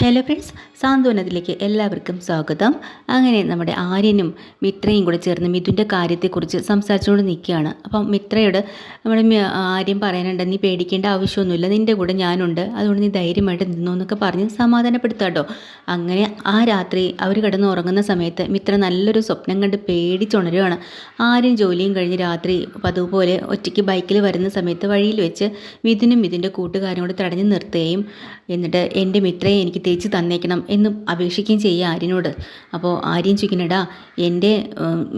Hello friends സാന്ത്വനത്തിലേക്ക് എല്ലാവർക്കും സ്വാഗതം. അങ്ങനെ നമ്മുടെ ആര്യനും മിത്രയും കൂടെ ചേർന്ന് മിഥുന്റെ കാര്യത്തെക്കുറിച്ച് സംസാരിച്ചുകൊണ്ട് നിൽക്കുകയാണ്. അപ്പം മിത്രയോട് നമ്മുടെ ആര്യം പറയാനുണ്ട് നീ പേടിക്കേണ്ട ആവശ്യമൊന്നുമില്ല നിന്റെ കൂടെ ഞാനുണ്ട്. അതുകൊണ്ട് നീ ധൈര്യമായിട്ട് നിന്നു എന്നൊക്കെ പറഞ്ഞ് സമാധാനപ്പെടുത്താട്ടോ. അങ്ങനെ ആ രാത്രി അവർ കിടന്ന് ഉറങ്ങുന്ന സമയത്ത് മിത്ര നല്ലൊരു സ്വപ്നം കണ്ട് പേടിച്ചുണരുകയാണ് ആര്യൻ ജോലിയും കഴിഞ്ഞ് രാത്രി അതുപോലെ ഒറ്റയ്ക്ക് ബൈക്കിൽ വരുന്ന സമയത്ത് വഴിയിൽ വെച്ച് മിഥുനും മിഥുന്റെ കൂട്ടുകാരും കൂടെ തടഞ്ഞു നിർത്തുകയും എന്നിട്ട് എന്റെ മിത്രയെ എനിക്ക് തിരിച്ച് തന്നേക്കണം എന്നും അപേക്ഷിക്കുകയും ചെയ്യുക ആര്യനോട്. അപ്പോൾ ആര്യൻ ചോദിക്കണടാ എന്റെ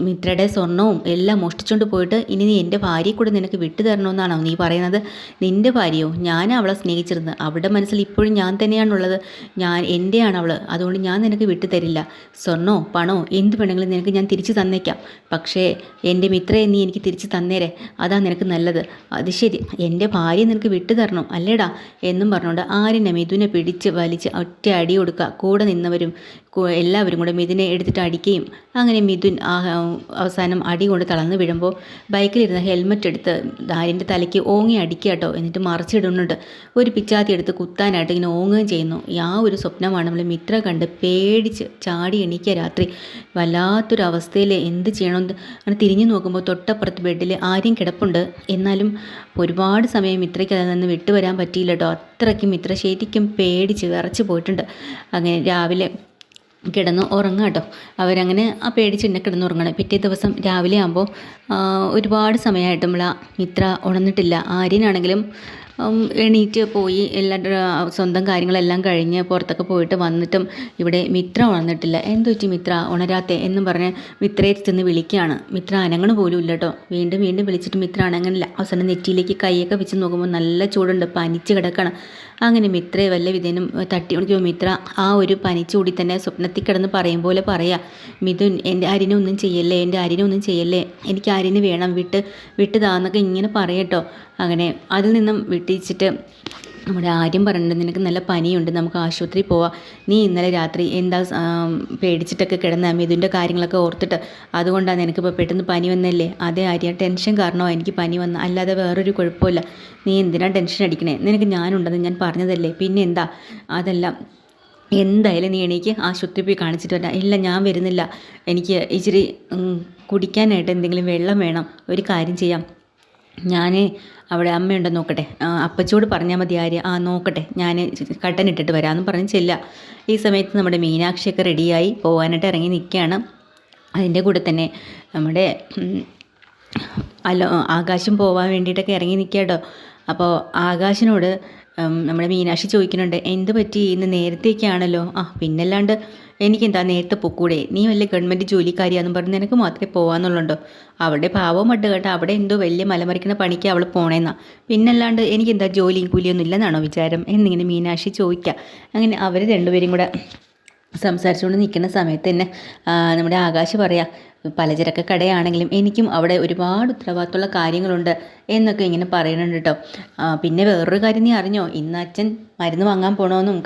മിത്രയുടെ സ്വർണവും എല്ലാം മോഷ്ടിച്ചുകൊണ്ട് പോയിട്ട് ഇനി നീ എന്റെ ഭാര്യയെ കൂടെ നിനക്ക് വിട്ടു തരണമെന്നാണോ നീ പറയുന്നത്? നിന്റെ ഭാര്യയോ? ഞാൻ അവളെ സ്നേഹിച്ചിരുന്നത്. അവളുടെ മനസ്സിൽ ഇപ്പോഴും ഞാൻ തന്നെയാണുള്ളത്. ഞാൻ എന്റെയാണ് അവൾ അതുകൊണ്ട് ഞാൻ നിനക്ക് വിട്ടു തരില്ല. സ്വർണോ പണോ എന്ത് വേണമെങ്കിലും നിനക്ക് ഞാൻ തിരിച്ചു തന്നേക്കാം. പക്ഷേ എന്റെ മിത്രയെ നീ എനിക്ക് തിരിച്ചു തന്നേരെ. അതാ നിനക്ക് നല്ലത്. അത് ശരി. എന്റെ ഭാര്യ നിനക്ക് വിട്ടു തരണം? അല്ലേടാ? എന്നും പറഞ്ഞുകൊണ്ട് ആര്യനെ മിഥുനെ പിടിച്ച് വലിച്ച് ഒറ്റ അടി കൊടുക്കുക. കൂടെ നിന്നവരും എല്ലാവരും കൂടെ മിഥുനെ എടുത്തിട്ട് അടിക്കുകയും അങ്ങനെ മിഥുൻ അവസാനം അടി കൊണ്ട് തളർന്നു വീഴുമ്പോൾ ബൈക്കിലിരുന്ന ഹെൽമെറ്റ് എടുത്ത് ആര്യന്റെ തലയ്ക്ക് ഓങ്ങി അടിക്കുക കേട്ടോ. എന്നിട്ട് മറിച്ചിടുന്നുണ്ട്. ഒരു പിച്ചാത്തി എടുത്ത് കുത്താനായിട്ട് ഇങ്ങനെ ഓങ്ങുകയും ചെയ്യുന്നു. ആ ഒരു സ്വപ്നമാണ്. നമ്മൾ മിത്ര കണ്ട് പേടിച്ച് ചാടി എണീക്കുക രാത്രി. വല്ലാത്തൊരു അവസ്ഥയിൽ എന്ത് ചെയ്യണമെന്ന് അങ്ങനെ തിരിഞ്ഞു നോക്കുമ്പോൾ തൊട്ടപ്പുറത്ത് ബെഡിൽ ആര്യം കിടപ്പുണ്ട്. എന്നാലും ഒരുപാട് സമയം മിത്രയ്ക്ക് അതിൽ നിന്ന് വിട്ടുവരാൻ പറ്റിയില്ല കേട്ടോ. അത്രയ്ക്കും മിത്ര ശരിക്കും പേടിച്ച് വിറച്ച് പോയിട്ടുണ്ട്. അങ്ങനെ രാവിലെ കിടന്ന് ഉറങ്ങുക കേട്ടോ. അവരങ്ങനെ ആ പേടിച്ച് തന്നെ കിടന്ന് ഉറങ്ങണം. പിറ്റേ ദിവസം രാവിലെ ആകുമ്പോൾ ഒരുപാട് സമയമായിട്ട് നമ്മൾ മിത്ര ഉണർന്നിട്ടില്ല. ആര്യനാണെങ്കിലും എണീറ്റ് പോയി എല്ലാ സ്വന്തം കാര്യങ്ങളെല്ലാം കഴിഞ്ഞ് പുറത്തൊക്കെ പോയിട്ട് വന്നിട്ടും ഇവിടെ മിത്ര ഉണർന്നിട്ടില്ല. എന്തു പറ്റി മിത്ര? ഉണരാത്തെ എന്നും പറഞ്ഞ് മിത്രയെ ചെന്ന് വിളിക്കുകയാണ്. മിത്ര അനങ്ങണ പോലും ഇല്ല കേട്ടോ. വീണ്ടും വീണ്ടും വിളിച്ചിട്ട് മിത്ര അനങ്ങണില്ല. അവസാനം നെറ്റിയിലേക്ക് കൈയൊക്കെ വെച്ച് നോക്കുമ്പോൾ നല്ല ചൂടുണ്ട്. പനിച്ച് കിടക്കണം. അങ്ങനെ മിത്രയെ വല്ല വിധേനും തട്ടി വിളിക്കുമ്പോൾ മിത്ര ആ ഒരു പനിച്ചൂടി തന്നെ സ്വപ്നത്തിൽ കിടന്ന് പറയും പോലെ പറയാ മിഥുൻ എന്റെ അരിനെ ഒന്നും ചെയ്യല്ലേ എന്റെ അരിനെ ഒന്നും ചെയ്യല്ലേ എനിക്ക് അരിന് വേണം വിട്ട് വിട്ട് താന്നൊക്കെ ഇങ്ങനെ പറയട്ടോ അങ്ങനെ അതിൽ നിന്നും വിട്ടിച്ചിട്ട് നമ്മുടെ ആര്യം പറഞ്ഞിട്ട് നിനക്ക് നല്ല പനിയുണ്ട്. നമുക്ക് ആശുപത്രിയിൽ പോവാം. നീ ഇന്നലെ രാത്രി എന്താ പേടിച്ചിട്ടൊക്കെ കിടന്ന മിഥുന്റെ കാര്യങ്ങളൊക്കെ ഓർത്തിട്ട് അതുകൊണ്ടാണ് നിനക്കിപ്പോൾ പെട്ടെന്ന് പനി വന്നല്ലേ? അതേ ആര്യ ടെൻഷൻ കാരണമോ എനിക്ക് പനി വന്ന. അല്ലാതെ വേറൊരു കുഴപ്പമില്ല. നീ എന്തിനാണ് ടെൻഷൻ അടിക്കണേ? നിനക്ക് ഞാനുണ്ടെന്ന് ഞാൻ പറഞ്ഞതല്ലേ? പിന്നെ എന്താ അതെല്ലാം എന്തായാലും നീ എണീക്ക് ആശുപത്രി പോയി കാണിച്ചിട്ട് വരാം. ഇല്ല ഞാൻ വരുന്നില്ല. എനിക്ക് ഇച്ചിരി കുടിക്കാനായിട്ട് എന്തെങ്കിലും വെള്ളം വേണം. ഒരു കാര്യം ചെയ്യാം. ഞാൻ അവിടെ അമ്മയുണ്ടോ നോക്കട്ടെ. അപ്പച്ചോട് പറഞ്ഞാൽ മതി ആര്യ. ആ നോക്കട്ടെ. ഞാൻ കട്ടൻ ഇട്ടിട്ട് വരാമെന്ന് പറഞ്ഞ് ചെല്ല ഈ സമയത്ത് നമ്മുടെ മീനാക്ഷിയൊക്കെ റെഡിയായി പോകാനായിട്ട് ഇറങ്ങി നിൽക്കുകയാണ്. അതിന്റെ കൂടെ തന്നെ നമ്മുടെ അലോ ആകാശം പോവാൻ വേണ്ടിയിട്ടൊക്കെ ഇറങ്ങി നിൽക്കാട്ടോ അപ്പോൾ ആകാശിനോട് നമ്മുടെ മീനാക്ഷി ചോദിക്കുന്നുണ്ട് എന്ത് പറ്റി? ഇന്ന് നേരത്തേക്കാണല്ലോ ആ പിന്നല്ലാണ്ട് എനിക്കെന്താ നേരത്തെ പൊക്കൂടെ. നീ വലിയ ഗവൺമെന്റ് ജോലിക്കാരിയാന്നും പറഞ്ഞ് നിനക്ക് മാത്രമേ പോകാന്നുള്ളണ്ടോ അവിടെ പാവം മട്ട് കേട്ടോ അവിടെ എന്തോ വലിയ മലമറിക്കുന്ന പണിക്ക് അവൾ പോണേന്നാ. പിന്നല്ലാണ്ട് എനിക്കെന്താ ജോലിയും കൂലിയൊന്നും ഇല്ലെന്നാണോ വിചാരം? എന്നിങ്ങനെ മീനാക്ഷി ചോദിക്കുക അങ്ങനെ അവർ രണ്ടുപേരും കൂടെ സംസാരിച്ചുകൊണ്ട് നിൽക്കുന്ന സമയത്ത് തന്നെ നമ്മുടെ ആകാശ് പറയാം പലചരക്ക് കടയാണെങ്കിലും എനിക്കും അവിടെ ഒരുപാട് ഉത്തരവാദിത്തമുള്ള കാര്യങ്ങളുണ്ട് എന്നൊക്കെ ഇങ്ങനെ പറയുന്നുണ്ട് കേട്ടോ. പിന്നെ വേറൊരു കാര്യം നീ അറിഞ്ഞോ? ഇന്ന് അച്ഛൻ മരുന്ന് വാങ്ങാൻ പോകണമെന്നും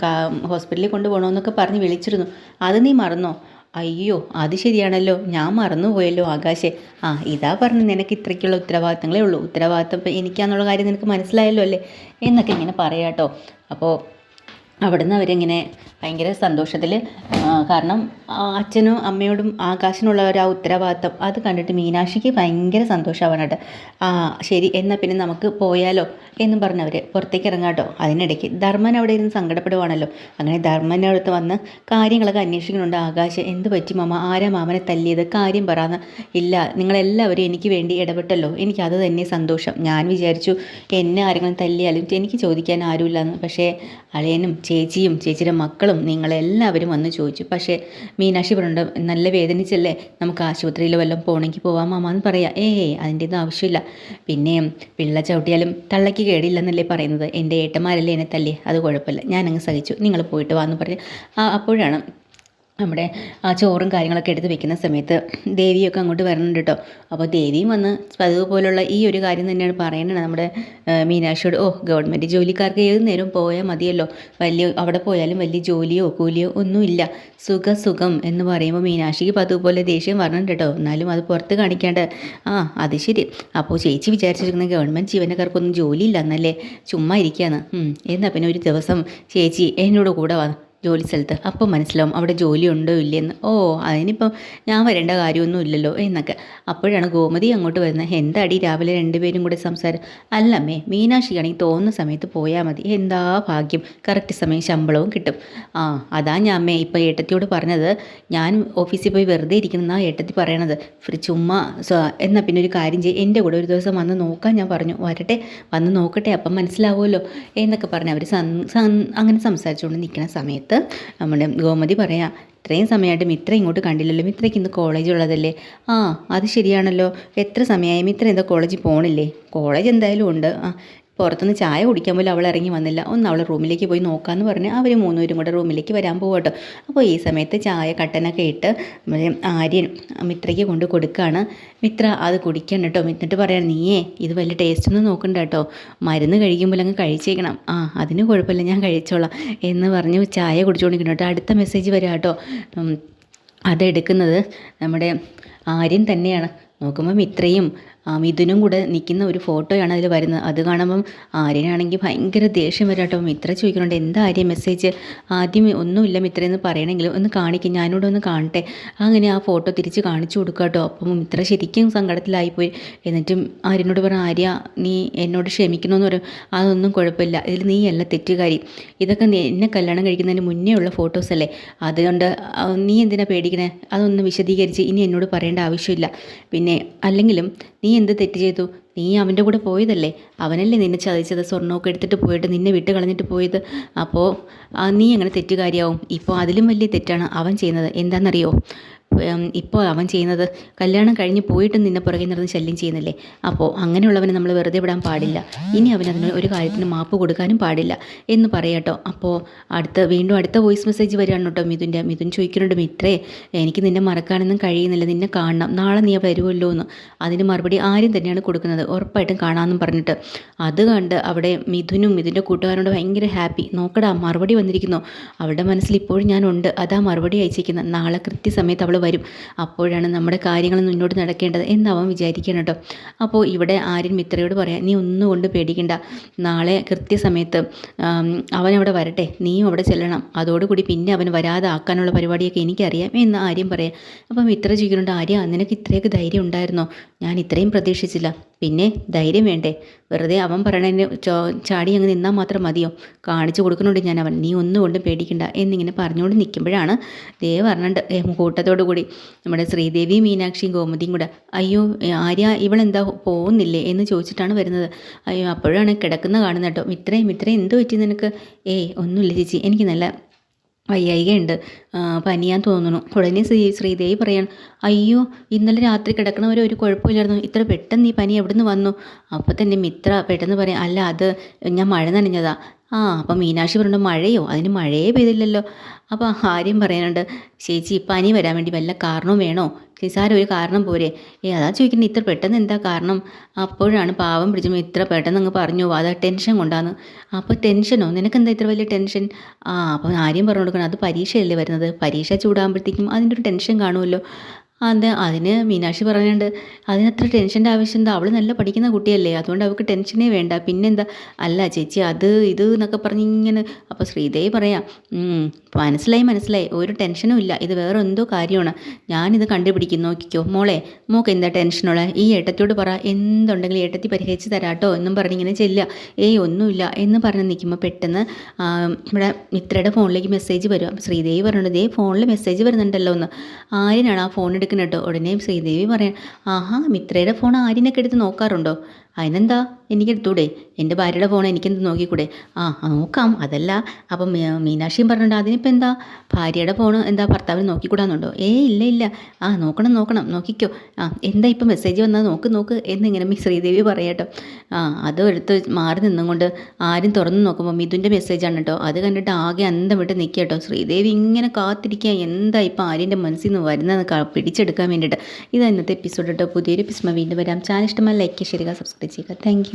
ഹോസ്പിറ്റലിൽ കൊണ്ടുപോകണമെന്നൊക്കെ പറഞ്ഞ് വിളിച്ചിരുന്നു. അത് നീ മറന്നോ? അയ്യോ അത് ശരിയാണല്ലോ. ഞാൻ മറന്നുപോയല്ലോ ആകാശേ. ആ ഇതാ പറഞ്ഞു നിനക്ക് ഇത്രയ്ക്കുള്ള ഉത്തരവാദിത്തങ്ങളേ ഉള്ളൂ. ഉത്തരവാദിത്തം എനിക്കാന്നുള്ള കാര്യം നിനക്ക് മനസ്സിലായല്ലോ അല്ലേ? എന്നൊക്കെ ഇങ്ങനെ പറയാട്ടോ അപ്പോൾ അവിടുന്ന് അവരിങ്ങനെ ഭയങ്കര സന്തോഷത്തിൽ കാരണം അച്ഛനും അമ്മയോടും ആകാശിനുള്ള ഒരു ആ ഉത്തരവാദിത്തം അത് കണ്ടിട്ട് മീനാക്ഷിക്ക് ഭയങ്കര സന്തോഷമാവണം കേട്ടോ. ആ ശരി എന്നാൽ പിന്നെ നമുക്ക് പോയാലോ എന്നും പറഞ്ഞവർ പുറത്തേക്ക് ഇറങ്ങാട്ടോ അതിനിടയ്ക്ക് ധർമ്മൻ അവിടെ ഇരുന്ന് സങ്കടപ്പെടുവാണല്ലോ. അങ്ങനെ ധർമ്മന്റെ അടുത്ത് വന്ന് കാര്യങ്ങളൊക്കെ അന്വേഷിക്കുന്നുണ്ട്. ആകാശ് എന്ത് പറ്റി മാമ? ആരാ മാമനെ തല്ലിയത്? കാര്യം പറയാന്ന് ഇല്ല നിങ്ങളെല്ലാവരും എനിക്ക് വേണ്ടി ഇടപെട്ടല്ലോ. എനിക്ക് അത് തന്നെ സന്തോഷം. ഞാൻ വിചാരിച്ചു എന്നെ ആരെങ്കിലും തല്ലിയാലും എനിക്ക് ചോദിക്കാൻ ആരുമില്ലെന്ന്. പക്ഷേ അളിയനും ചേച്ചിയും ചേച്ചിയുടെ മക്കളും നിങ്ങളെല്ലാവരും വന്ന് ചോദിച്ചു. പക്ഷേ മീനാക്ഷി പറഞ്ഞു നല്ല വേദനിച്ചല്ലേ? നമുക്ക് ആശുപത്രിയിൽ വല്ലതും പോകണമെങ്കിൽ പോവാം മാമ എന്ന് പറയാം. ഏയ് അതിന്റെ ഒന്നും ആവശ്യമില്ല. പിന്നെ പിള്ള ചവിട്ടിയാലും തള്ളയ്ക്ക് കേടില്ലെന്നല്ലേ പറയുന്നത്. എന്റെ ഏട്ടന്മാരല്ലേ എന്നെ തല്ലി അത് കുഴപ്പമില്ല. ഞാനങ്ങ് സഹിച്ചു. നിങ്ങൾ പോയിട്ട് വാന്ന് പറഞ്ഞ്. ആ അപ്പോഴാണ് നമ്മുടെ ആ ചോറും കാര്യങ്ങളൊക്കെ എടുത്ത് വെക്കുന്ന സമയത്ത് ദേവിയൊക്കെ അങ്ങോട്ട് വരുന്നുണ്ട് കേട്ടോ. അപ്പോൾ ദേവിയും വന്ന് പതിവ് പോലുള്ള ഈ ഒരു കാര്യം തന്നെയാണ് പറയുന്നത് നമ്മുടെ മീനാക്ഷിയോട് ഓ ഗവൺമെന്റ് ജോലിക്കാർക്ക് ഏത് നേരം പോയാൽ മതിയല്ലോ. വലിയ അവിടെ പോയാലും വലിയ ജോലിയോ കൂലിയോ ഒന്നുമില്ല. സുഖ സുഖം എന്ന് പറയുമ്പോൾ മീനാക്ഷിക്ക് പതിവ് പോലെ ദേഷ്യം വരണുണ്ട് കേട്ടോ. എന്നാലും അത് പുറത്ത് കാണിക്കാണ്ട് ആ അത് ശരി. അപ്പോൾ ചേച്ചി വിചാരിച്ചിരിക്കുന്ന ഗവൺമെന്റ് ജീവനക്കാർക്കൊന്നും ജോലിയില്ല എന്നല്ലേ? ചുമ്മാ ഇരിക്കുകയാണ്. എന്നാൽ പിന്നെ ഒരു ദിവസം ചേച്ചി എന്നോട് കൂടെ വാ. ജോലി സ്ഥലത്ത് അപ്പോൾ മനസ്സിലാവും അവിടെ ജോലി ഉണ്ടോ ഇല്ലയെന്ന്. ഓ അതിനിപ്പം ഞാൻ വരേണ്ട കാര്യമൊന്നും ഇല്ലല്ലോ എന്നൊക്കെ. അപ്പോഴാണ് ഗോമതി അങ്ങോട്ട് വരുന്നത്. എന്താടി രാവിലെ രണ്ടുപേരും കൂടെ സംസാരം? അല്ലമ്മേ മീനാക്ഷിയാണെങ്കിൽ തോന്നുന്ന സമയത്ത് പോയാൽ മതി. എന്താ ഭാഗ്യം? കറക്റ്റ് സമയം ശമ്പളവും കിട്ടും. ആ അതാ ഞാൻ അമ്മേ ഇപ്പോൾ ഏട്ടത്തിയോട് പറഞ്ഞത്. ഞാൻ ഓഫീസിൽ പോയി വെറുതെ ഇരിക്കുന്ന ഏട്ടത്തി പറയണത്. ചുമ്മാ എന്നാൽ പിന്നെ ഒരു കാര്യം ചെയ്യും. എന്റെ കൂടെ ഒരു ദിവസം വന്ന് നോക്കാൻ ഞാൻ പറഞ്ഞു. വരട്ടെ വന്ന് നോക്കട്ടെ അപ്പം മനസ്സിലാവുമല്ലോ എന്നൊക്കെ പറഞ്ഞ് അവർ അങ്ങനെ സംസാരിച്ചുകൊണ്ട് നിൽക്കുന്ന സമയത്ത് നമ്മുടെ ഗോമതി പറയാം ഇത്രയും സമയമായിട്ട് മിത്ര ഇങ്ങോട്ട് കണ്ടില്ലല്ലോ മിത്രയ്ക്ക് ഇന്ന് കോളേജ് ഉള്ളതല്ലേ? ആ അത് ശരിയാണല്ലോ. എത്ര സമയമായി മിത്ര എന്താ കോളേജിൽ പോകണില്ലേ കോളേജ് എന്തായാലും ഉണ്ട്. ആ പുറത്തുനിന്ന് ചായ കുടിക്കാൻ പോലും അവൾ ഇറങ്ങി വന്നില്ല. ഒന്ന് അവൾ റൂമിലേക്ക് പോയി നോക്കാമെന്ന് പറഞ്ഞ് അവർ മൂന്നുപേരും കൂടെ റൂമിലേക്ക് വരാൻ പോകട്ടോ അപ്പോൾ ഈ സമയത്ത് ചായ കട്ടനൊക്കെ ഇട്ട് ആര്യൻ മിത്രയ്ക്ക് കൊണ്ട് കൊടുക്കുകയാണ്. മിത്ര അത് കുടിക്കണം കേട്ടോ. എന്നിട്ട് പറയാം നീയേ ഇത് വലിയ ടേസ്റ്റ് ഒന്നും നോക്കണ്ട കേട്ടോ. മരുന്ന് കഴിക്കുമ്പോൾ അങ്ങ് കഴിച്ചേക്കണം. ആ അതിന് കുഴപ്പമില്ല ഞാൻ കഴിച്ചോളാം. എന്ന് പറഞ്ഞ് ചായ കുടിച്ചുകൊണ്ടിരിക്കണം കേട്ടോ. അടുത്ത മെസ്സേജ് വരാം കേട്ടോ. അതെടുക്കുന്നത് നമ്മുടെ ആര്യൻ തന്നെയാണ്. നോക്കുമ്പോൾ ഇത്രയും മിഥുനും കൂടെ നിൽക്കുന്ന ഒരു ഫോട്ടോയാണ് അതിൽ വരുന്നത്. അത് കാണുമ്പം ആര്യനാണെങ്കിൽ ഭയങ്കര ദേഷ്യം വരാം കേട്ടോ. മിത്ര ചോദിക്കുന്നുണ്ട് എന്താ ആര്യ മെസ്സേജ് ആദ്യം ഒന്നുമില്ല മിത്ര എന്ന് പറയണമെങ്കിലും ഒന്ന് കാണിക്കും ഞാനിവിടെ ഒന്ന് കാണട്ടെ. അങ്ങനെ ആ ഫോട്ടോ തിരിച്ച് കാണിച്ചു കൊടുക്കുക കേട്ടോ. അപ്പം മിത്ര ശരിക്കും സങ്കടത്തിലായിപ്പോയി. എന്നിട്ടും ആര്യനോട് പറഞ്ഞു ആര്യ നീ എന്നോട് ക്ഷമിക്കണമെന്ന് പറയും. അതൊന്നും കുഴപ്പമില്ല. ഇതിൽ നീയല്ല തെറ്റുകാരി. ഇതൊക്കെ എന്നെ കല്യാണം കഴിക്കുന്നതിന് മുന്നേ ഉള്ള ഫോട്ടോസ് അല്ലേ? അതുകൊണ്ട് നീ എന്തിനാ പേടിക്കണേ? അതൊന്ന് വിശദീകരിച്ച് ഇനി എന്നോട് പറയേണ്ട ആവശ്യമില്ല. പിന്നെ അല്ലെങ്കിലും നീ എന്ത് തെറ്റ് ചെയ്തു? നീ അവന്റെ കൂടെ പോയതല്ലേ? അവനല്ലേ നിന്നെ ചതിച്ചത്? സ്വർണമൊക്കെ എടുത്തിട്ട് പോയിട്ട് നിന്നെ വിട്ട് കളഞ്ഞിട്ട് പോയത്? അപ്പോൾ നീ അങ്ങനെ തെറ്റുകാരിയാവും. ഇപ്പോൾ അതിലും വലിയ തെറ്റാണ് അവൻ ചെയ്യുന്നത്. എന്താണെന്നറിയോ ഇപ്പോൾ അവൻ ചെയ്യുന്നത് കല്യാണം കഴിഞ്ഞ് പോയിട്ട് നിന്നെ പുറകെ നടന്ന് ശല്യം ചെയ്യുന്നില്ലേ? അപ്പോൾ അങ്ങനെയുള്ളവനെ നമ്മൾ വെറുതെ വിടാൻ പാടില്ല. ഇനി അവൻ അതിന് ഒരു കാര്യത്തിന് മാപ്പ് കൊടുക്കാനും പാടില്ല. എന്ന് പറയാട്ടോ. അപ്പോൾ അടുത്ത വീണ്ടും അടുത്ത വോയിസ് മെസ്സേജ് വരികയാണ് കേട്ടോ മിഥുന്റെ. മിഥുൻ ചോദിക്കുന്നുണ്ട് മിത്രേ എനിക്ക് നിന്നെ മറക്കാനൊന്നും കഴിയുന്നില്ല. നിന്നെ കാണണം. നാളെ നീ വരുമല്ലോ എന്ന്. അതിന് മറുപടി ആരും തന്നെയാണ് കൊടുക്കുന്നത്. ഉറപ്പായിട്ടും കാണാമെന്നും പറഞ്ഞിട്ട്. അത് കണ്ട് അവിടെ മിഥുനും മിഥുന്റെ കൂട്ടുകാരോട് ഭയങ്കര ഹാപ്പി. നോക്കടാ മറുപടി വന്നിരിക്കുന്നു. അവളുടെ മനസ്സിൽ ഇപ്പോഴും ഞാനുണ്ട് അതാ മറുപടി അയച്ചിരിക്കുന്നത്. നാളെ കൃത്യസമയത്ത് അവൾ വരും. അപ്പോഴാണ് നമ്മുടെ കാര്യങ്ങൾ മുന്നോട്ട് നടക്കേണ്ടത് എന്ന് അവൻ വിചാരിക്കണം കേട്ടോ. അപ്പോൾ ഇവിടെ ആര്യൻ മിത്രയോട് പറയാം നീ ഒന്നും കൊണ്ട് പേടിക്കണ്ട. നാളെ കൃത്യസമയത്ത് അവൻ അവിടെ വരട്ടെ. നീയും അവിടെ ചെല്ലണം. അതോടുകൂടി പിന്നെ അവൻ വരാതെ ആക്കാനുള്ള പരിപാടിയൊക്കെ എനിക്കറിയാം എന്ന് ആര്യം പറയാം. അപ്പം മിത്ര ചോദിക്കുന്നുണ്ട് ആര്യ നിനക്ക് ഇത്രയൊക്കെ ധൈര്യം ഉണ്ടായിരുന്നോ? ഞാൻ ഇത്രയും പ്രതീക്ഷിച്ചില്ല. പിന്നെ ധൈര്യം വേണ്ടേ? വെറുതെ അവൻ പറയണതിന് ചാടി അങ്ങ് നിന്നാൽ മാത്രം മതിയോ? കാണിച്ചു കൊടുക്കുന്നുണ്ട് ഞാൻ അവൻ. നീ ഒന്നും കൊണ്ടും പേടിക്കണ്ട. എന്നിങ്ങനെ പറഞ്ഞുകൊണ്ട് നിൽക്കുമ്പോഴാണ് ദേവ് പറഞ്ഞിട്ട് കൂട്ടത്തോടു കൂടി നമ്മുടെ ശ്രീദേവി മീനാക്ഷിയും ഗോമതിയും കൂടെ അയ്യോ ആര്യ ഇവളെന്താ പോകുന്നില്ലേ? എന്ന് ചോദിച്ചിട്ടാണ് വരുന്നത്. അയ്യോ അപ്പോഴാണ് കിടക്കുന്ന കാണുന്നത് ഇത്രയും ഇത്രയും എന്ത് പറ്റി നിനക്ക്? ഏയ് ഒന്നുമില്ല ചേച്ചി. എനിക്ക് നല്ല വയ്യായികയുണ്ട്. പനിയാൻ തോന്നുന്നു. ഉടനെ ശ്രീ ശ്രീദേവി പറയാൻ അയ്യോ ഇന്നലെ രാത്രി കിടക്കണവരെ ഒരു കുഴപ്പമില്ലായിരുന്നു. ഇത്ര പെട്ടെന്ന് ഈ പനി എവിടെ നിന്ന് വന്നു? അപ്പോൾ തന്നെ മിത്ര പെട്ടെന്ന് പറയാം അല്ല അത് ഞാൻ മഴ നനഞ്ഞതാ. ആ അപ്പം മീനാക്ഷി പറഞ്ഞു മഴയോ? അതിന് മഴയേ പെയ്തില്ലല്ലോ. അപ്പോൾ ആര്യം പറയാനുണ്ട് ചേച്ചി പനി വരാൻ വേണ്ടി വല്ല കാരണവും വേണോ? നിസാര ഒരു കാരണം പോരെ. ഏ അതാ ചോദിക്കുന്നത് ഇത്ര പെട്ടെന്ന് എന്താ കാരണം? അപ്പോഴാണ് പാവം പിടിച്ചപ്പോൾ ഇത്ര പെട്ടെന്ന് അങ്ങ് പറഞ്ഞു അതാ ടെൻഷൻ കൊണ്ടാന്ന്. അപ്പോൾ ടെൻഷനോ? നിനക്കെന്താ ഇത്ര വലിയ ടെൻഷൻ? ആ അപ്പോൾ ആര്യം പറഞ്ഞു കൊടുക്കണം അത് പരീക്ഷയല്ലേ വരുന്നത്? പരീക്ഷ ചൂടാകുമ്പോഴത്തേക്കും അതിന്റെ ഒരു ടെൻഷൻ കാണുമല്ലോ. അത് അതിന് മീനാക്ഷി പറയുന്നുണ്ട് അതിനത്ര ടെൻഷന്റെ ആവശ്യം എന്താ? അവൾ നല്ല പഠിക്കുന്ന കുട്ടിയല്ലേ അതുകൊണ്ട് അവൾക്ക് ടെൻഷനേ വേണ്ട. പിന്നെന്താ? അല്ല ചേച്ചി അത് ഇത് എന്നൊക്കെ പറഞ്ഞ് ഇങ്ങനെ അപ്പോൾ ശ്രീദേവി പറയാം മനസ്സിലായി മനസ്സിലായി. ഒരു ടെൻഷനും ഇല്ല. ഇത് വേറെ എന്തോ കാര്യമാണ്. ഞാനിത് കണ്ടുപിടിക്കും. നോക്കിക്കോ. മോളെ മോക്ക് എന്താ ടെൻഷനുള്ള? ഈ ഏട്ടത്തിയോട് പറ. എന്തുണ്ടെങ്കിലും ഏട്ടത്തി പരിഹരിച്ച് തരാട്ടോ എന്നും പറഞ്ഞിങ്ങനെ ചെല്ലുക. ഏയ് ഒന്നുമില്ല എന്ന് പറഞ്ഞ് നിൽക്കുമ്പോൾ പെട്ടെന്ന് ഇവിടെ മിത്രയുടെ ഫോണിലേക്ക് മെസ്സേജ് വരും. ശ്രീദേവി പറഞ്ഞിട്ട് ദേ ഫോണിൽ മെസ്സേജ് വരുന്നുണ്ടല്ലോ എന്ന്. ആരിനാണ് ആ ഫോൺ എടുക്കുന്നത് ഉടനെ ശ്രീദേവി പറയാം ആഹാ മിത്രയുടെ ഫോൺ ആരിനൊക്കെ എടുത്ത് നോക്കാറുണ്ടോ? അതിനെന്താ? എനിക്കെടുത്തൂടെ. എന്റെ ഭാര്യയുടെ ഫോൺ എനിക്കെന്ത് നോക്കിക്കൂടെ? ആ നോക്കാം. അതല്ല. അപ്പം മീനാക്ഷിയും പറഞ്ഞിട്ടുണ്ട് അതിനിപ്പോൾ എന്താ? ഭാര്യയുടെ ഫോൺ എന്താ ഭർത്താവിന് നോക്കിക്കൂടാന്നുണ്ടോ? ഏ ഇല്ല ഇല്ല. ആ നോക്കണം നോക്കണം. നോക്കിക്കോ. ആ എന്താ ഇപ്പം മെസ്സേജ് വന്നാൽ നോക്ക് നോക്ക്. എന്നിങ്ങനെ മീ ശ്രീദേവി പറയട്ടോ ആ അത് എടുത്ത് മാറി നിന്നുകൊണ്ട് ആരും തുറന്നു നോക്കുമ്പോൾ മിഥുന്റെ മെസ്സേജാണ് കേട്ടോ അത് കണ്ടിട്ട് ആകെ അന്തം വിട്ട് നിൽക്കുക കേട്ടോ ശ്രീദേവി ഇങ്ങനെ കാത്തിരിക്കുക എന്താ ഇപ്പം ആര്യന്റെ മനസ്സിൽ നിന്ന് വരുന്നത് പിടിച്ചെടുക്കാൻ വേണ്ടിയിട്ട്. ഇത് ഇന്നത്തെ എപ്പിസോഡ് കേട്ടോ പുതിയൊരു എപ്പിസോഡ് വീണ്ടും വരാം. ചാനൽ ഇഷ്ടമായി ലൈക്ക് ചെയ്യുക സബ്സ്ക്രൈബ് ചെയ്യുക താങ്ക്